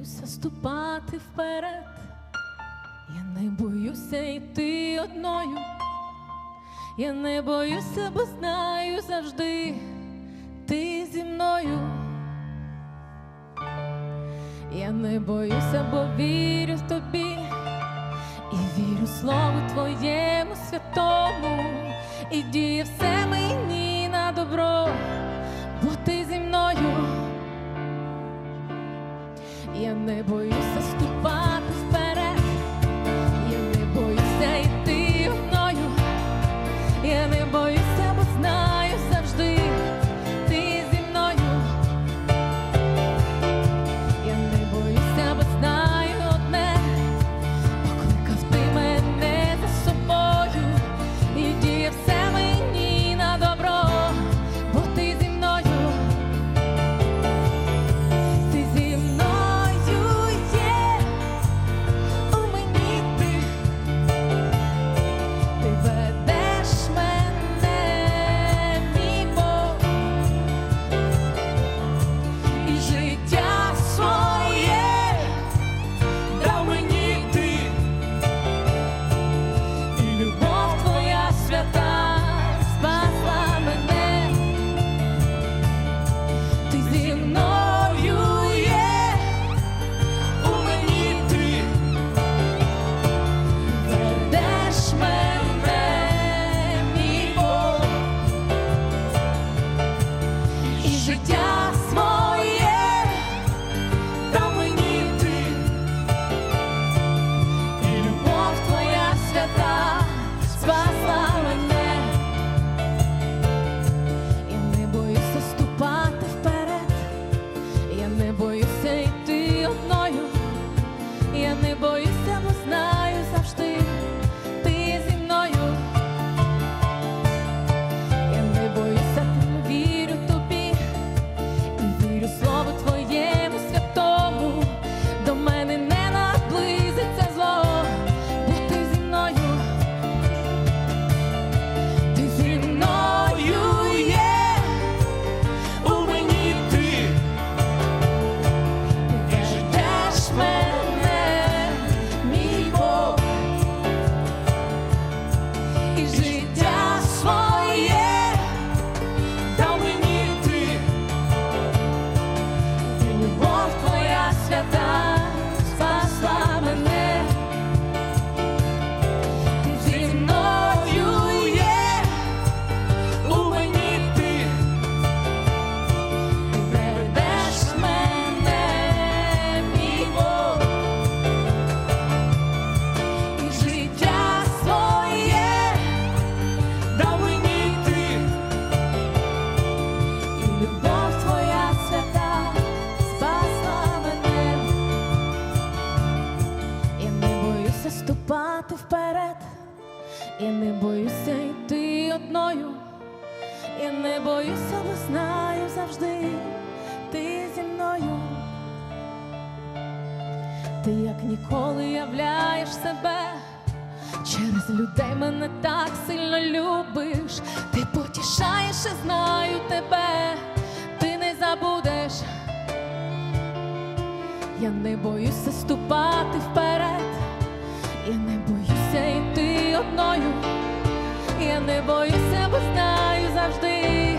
боюся ступати вперед, я не боюся йти одною, я не боюся, бо знаю завжди ти зі мною. Я не боюся, бо вірю в тобі і вірю слову твоєму святому і діє все. І не боюся йти одною, і не боюся, бо знаю завжди ти зі мною. Ти як ніколи являєш себе, через людей мене так сильно любиш, ти потішаєш, і знаю тебе, ти не забудеш. Я не боюся ступати вперед, я не боюся йти одною, я не боюся, бо знаю завжди.